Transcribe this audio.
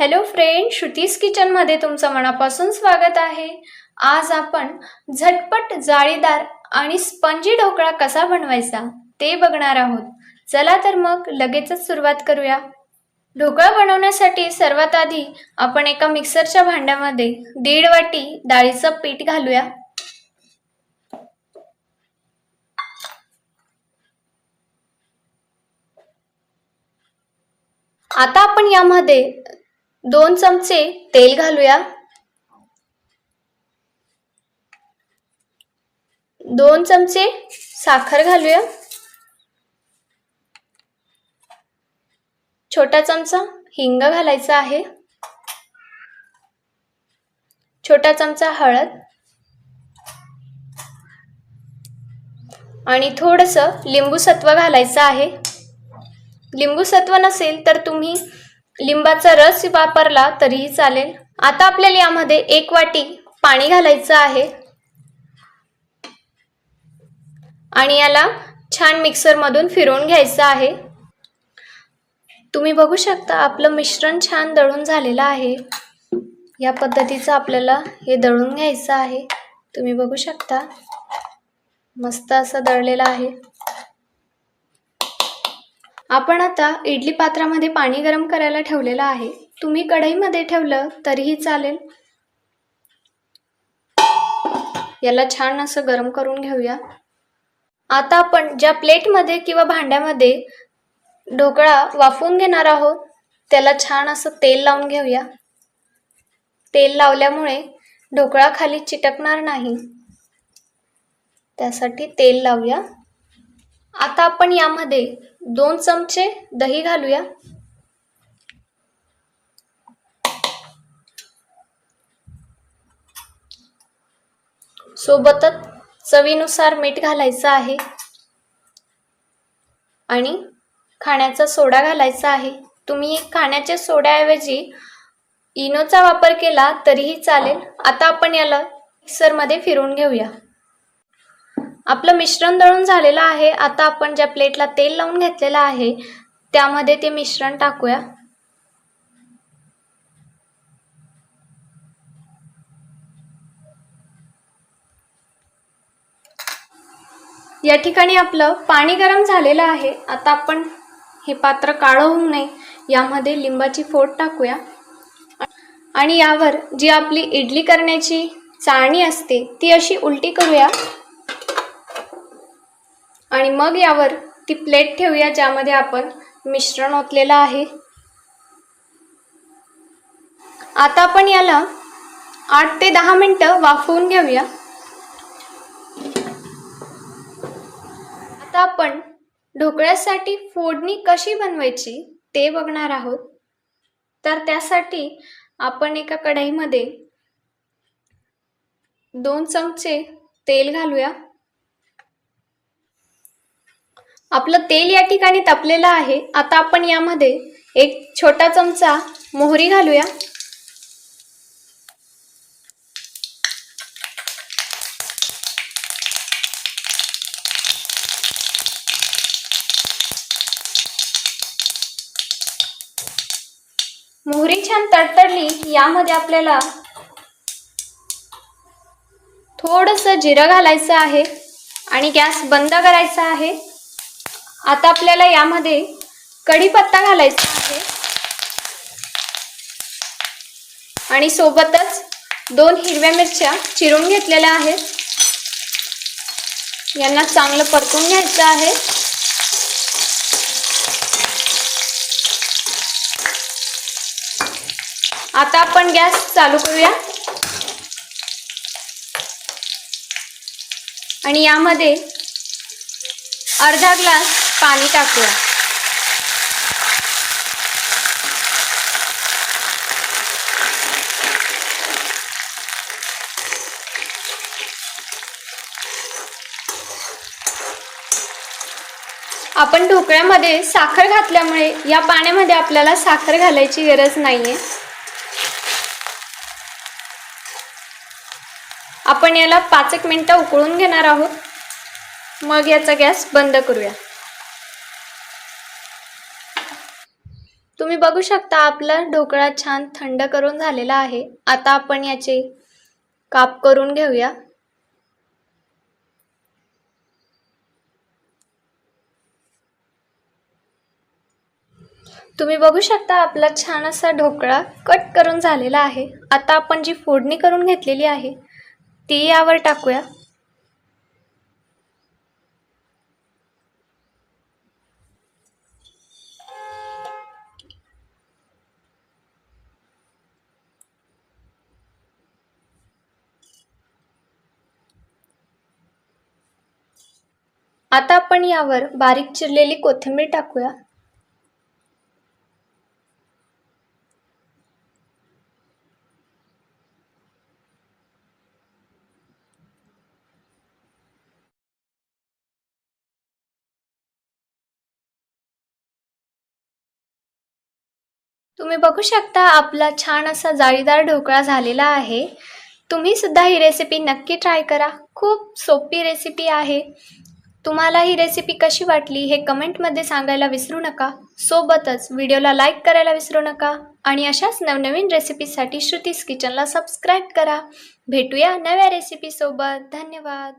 Hello friend Shruti's किचनमध्ये तुमचं मनापासून स्वागत आहे. आज आपण झटपट जाळीदार आणि स्पंजी ढोकळा कसा बनवायचा ते बघणार आहोत. चला तर मग लगेचच सुरुवात करूया. ढोकळा बनवण्यासाठी सर्वात आधी आपण एका मिक्सरच्या भांड्यामध्ये दीड वाटी डाळीचं पीठ घालूया. आता आपण यामध्ये दोन चमचे तेल घालूया. दोन चमचे साखर घालूया. छोटा चमचा हिंग घालायचा आहे. छोटा चमचा हळद. आणि थोडंसं लिंबू सत्व घालायचं आहे. लिंबू सत्व नसेल तर तुम्ही लिंबाचा रस वापरला तरीही चालेल. आता आपल्याला यामध्ये एक वाटी पाणी घालायचं आहे. आणि याला छान मिक्सरमधून फिरवून घ्यायचं आहे. तुम्ही बघू शकता आपलं मिश्रण छान दळून झालेलं आहे. या पद्धतीचं आपल्याला हे दळून घ्यायचं आहे. तुम्ही बघू शकता. मस्त असं दळलेलं आहे. आपण आता इडली पात्रामध्ये पाणी गरम करायला ठेवलेलं आहे. तुम्ही कढईमध्ये ठेवलं तरीही चालेल. याला छान असं गरम करून घेऊया. आता आपण ज्या प्लेटमध्ये किंवा भांड्यामध्ये ढोकळा वाफवून घेणार आहोत त्याला छान असं तेल लावून घेऊया. तेल लावल्यामुळे ढोकळा खाली चिटकणार नाही. त्यासाठी तेल लावूया. आता आपण यामध्ये दोन चमचे दही घालूया. सोबतच चवीनुसार मीठ घालायचं आहे. आणि खाण्याचा सोडा घालायचा आहे. तुम्ही खाण्याच्या सोड्याऐवजी इनोचा वापर केला तरीही चालेल. आता आपण याला मिक्सरमध्ये फिरून घेऊया. आपलं मिश्रण दळून झालेलं आहे. आता आपण ज्या प्लेटला तेल लावून घेतलेलं आहे त्यामध्ये ते मिश्रण टाकूया. या ठिकाणी आपलं पाणी गरम झालेलं आहे. आता आपण हे पात्र काळं होऊ नये. यामध्ये लिंबाची फोड टाकूया. आणि यावर जी आपली इडली करण्याची चाळणी असते ती अशी उलटी करूया. आणि मग यावर ती प्लेट ठेवूया ज्यामध्ये आपण मिश्रण ओतलेलं आहे. आता आपण याला आठ ते दहा मिनटं वाफवून घेऊया. आता आपण ढोकळ्यासाठी फोडणी कशी बनवायची ते बघणार आहोत. तर त्यासाठी आपण एका कढईमध्ये दोन चमचे तेल घालूया. आपलं तेल या ठिकाणी तापलेलं आहे. आता आपण यामध्ये एक छोटा चमचा मोहरी घालूया. मोहरी छान तडतडली यामध्ये आपल्याला थोडस जिरं घालायचं आहे आणि गॅस बंद करायचा आहे. आता आपल्याला यामध्ये कढीपत्ता घालायचा आहे. आणि सोबतच दोन हिरव्या मिरच्या चिरून घेतलेल्या आहेत. यांना चांगलं परतून घ्यायचं आहे. आता आपण गॅस चालू करूया. आणि यामध्ये अर्धा ग्लास पाणी टाकूया. आपण ढोकळ्यामध्ये साखर घातल्यामुळे या पाण्यामध्ये आपल्याला साखर घालायची गरज नाहीये. आपण याला पाच एक मिनटं उकळून घेणार आहोत. मग याचा गॅस बंद करूया. तुम्ही बघू शकता आपला ढोकळा छान थंड करून झालेला आहे. आता आपण याचे काप करून घेऊया. तुम्ही बघू शकता आपला छान असा ढोकळा कट करून झालेला आहे. आता आपण जी फोडणी करून घेतलेली आहे ती यावर टाकूया. आता आपण यावर बारीक चिरलेली कोथिंबीर टाकूया. तुम्ही बघू शकता आपला छान असा जाळीदार ढोकळा झालेला आहे. तुम्ही सुद्धा ही रेसिपी नक्की ट्राय करा. खूप सोपी रेसिपी आहे. तुम्हाला ही रेसिपी कशी वाटली हे कमेंटमध्ये सांगायला विसरू नका. सोबतच व्हिडिओला लाईक करायला विसरू नका. आणि अशाच नवनवीन रेसिपीसाठी श्रुतीस किचनला सबस्क्राईब करा. भेटूया नव्या रेसिपीसोबत धन्यवाद.